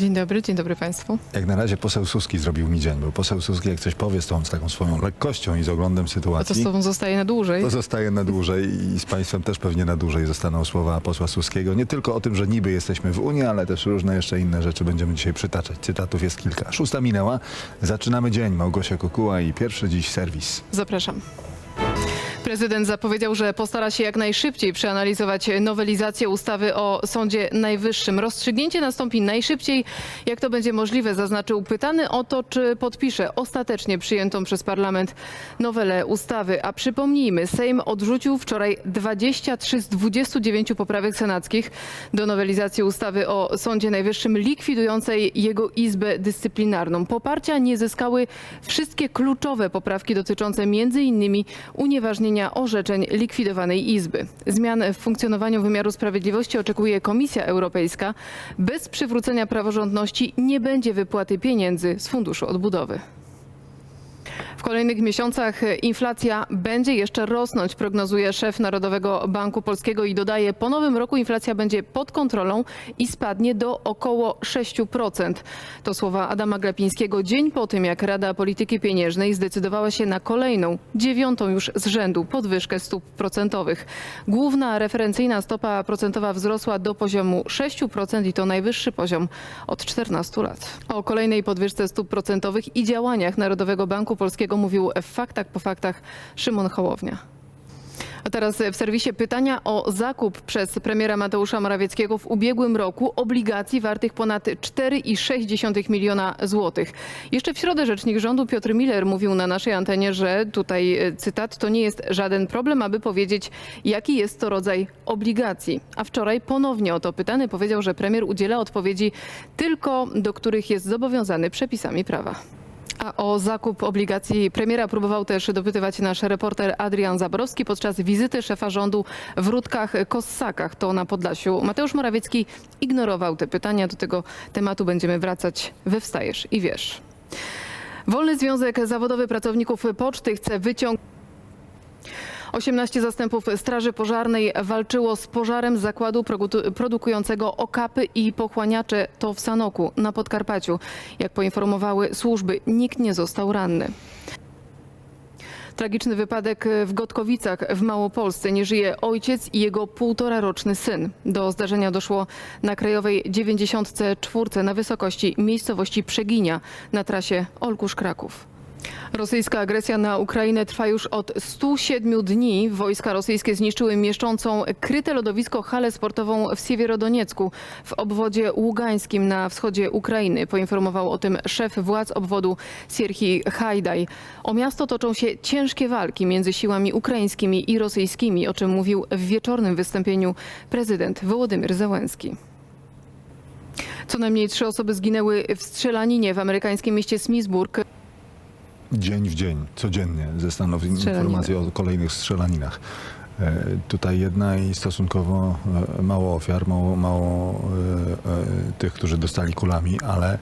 Dzień dobry, dzień dobry Państwu. Jak na razie poseł Suski zrobił mi dzień, bo poseł Suski jak coś powie z tą, z taką swoją lekkością i z oglądem A to z sytuacji, Tobą zostaje na dłużej. to zostaje na dłużej i z Państwem też pewnie na dłużej zostaną słowa posła Suskiego. Nie tylko o tym, że niby jesteśmy w Unii, ale też różne jeszcze inne rzeczy będziemy dzisiaj przytaczać. Cytatów jest kilka. Szósta minęła. Zaczynamy dzień. Małgosia Kokuła i pierwszy dziś serwis. Zapraszam. Prezydent zapowiedział, że postara się jak najszybciej przeanalizować nowelizację ustawy o Sądzie Najwyższym. Rozstrzygnięcie nastąpi najszybciej, jak to będzie możliwe, zaznaczył pytany o to, czy podpisze ostatecznie przyjętą przez parlament nowelę ustawy. A przypomnijmy, Sejm odrzucił wczoraj 23 z 29 poprawek senackich do nowelizacji ustawy o Sądzie Najwyższym likwidującej jego Izbę Dyscyplinarną. Poparcia nie zyskały wszystkie kluczowe poprawki dotyczące m.in. unieważnienia orzeczeń likwidowanej Izby. Zmian w funkcjonowaniu wymiaru sprawiedliwości oczekuje Komisja Europejska. Bez przywrócenia praworządności nie będzie wypłaty pieniędzy z Funduszu Odbudowy. Kolejnych miesiącach inflacja będzie jeszcze rosnąć, prognozuje szef Narodowego Banku Polskiego i dodaje, po nowym roku inflacja będzie pod kontrolą i spadnie do około 6%. To słowa Adama Glapińskiego dzień po tym, jak Rada Polityki Pieniężnej zdecydowała się na kolejną, dziewiątą już z rzędu podwyżkę stóp procentowych. Główna referencyjna stopa procentowa wzrosła do poziomu 6% i to najwyższy poziom od 14 lat. O kolejnej podwyżce stóp procentowych i działaniach Narodowego Banku Polskiego mówił w faktach po faktach Szymon Hołownia. A teraz w serwisie pytania o zakup przez premiera Mateusza Morawieckiego w ubiegłym roku obligacji wartych ponad 4,6 miliona złotych. Jeszcze w środę rzecznik rządu Piotr Miller mówił na naszej antenie, że tutaj e, cytat to nie jest żaden problem, aby powiedzieć jaki jest to rodzaj obligacji. A wczoraj ponownie o to pytany powiedział, że premier udziela odpowiedzi tylko do których jest zobowiązany przepisami prawa. A o zakup obligacji premiera próbował też dopytywać nasz reporter Adrian Zaborowski podczas wizyty szefa rządu w Rudkach-Kossakach, to na Podlasiu. Mateusz Morawiecki ignorował te pytania. Do tego tematu będziemy wracać we Wstajesz i Wiesz. Wolny Związek Zawodowy Pracowników Poczty chce wyciągnąć 18 zastępów Straży Pożarnej walczyło z pożarem zakładu produkującego okapy i pochłaniacze to w Sanoku na Podkarpaciu. Jak poinformowały służby, nikt nie został ranny. Tragiczny wypadek w Gotkowicach w Małopolsce. Nie żyje ojciec i jego półtora roczny syn. Do zdarzenia doszło na krajowej 94 na wysokości miejscowości Przeginia na trasie Olkusz-Kraków. Rosyjska agresja na Ukrainę trwa już od 107 dni. Wojska rosyjskie zniszczyły mieszczącą kryte lodowisko halę sportową w Siewierodoniecku w obwodzie ługańskim na wschodzie Ukrainy. Poinformował o tym szef władz obwodu Sierhii Hajdaj. O miasto toczą się ciężkie walki między siłami ukraińskimi i rosyjskimi, o czym mówił w wieczornym wystąpieniu prezydent Wołodymyr Zełenski. Co najmniej trzy osoby zginęły w strzelaninie w amerykańskim mieście Smithburg. Dzień w dzień, codziennie ze Stanów informacje o kolejnych strzelaninach. E, Tutaj jedna i stosunkowo e, mało ofiar, mało, mało e, tych, którzy dostali kulami, ale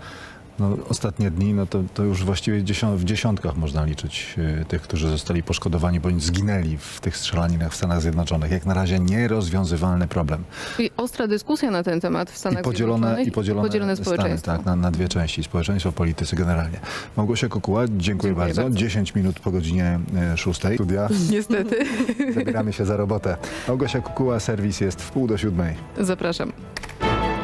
no, ostatnie dni, no to, to już właściwie w dziesiątkach można liczyć e, tych, którzy zostali poszkodowani bądź zginęli w tych strzelaninach w Stanach Zjednoczonych. Jak na razie nierozwiązywalny problem. I ostra dyskusja na ten temat w I Stanach podzielone, Zjednoczonych i podzielone, podzielone Stany, społeczeństwo. tak, na, na dwie części. Społeczeństwo, politycy generalnie. Małgosia Kokuła, dziękuję, Dziękuję bardzo. bardzo. 10 minut po godzinie e, 6. Studia. Niestety. Zabieramy się za robotę. Małgosia Kukuła, serwis jest w pół do siódmej. Zapraszam.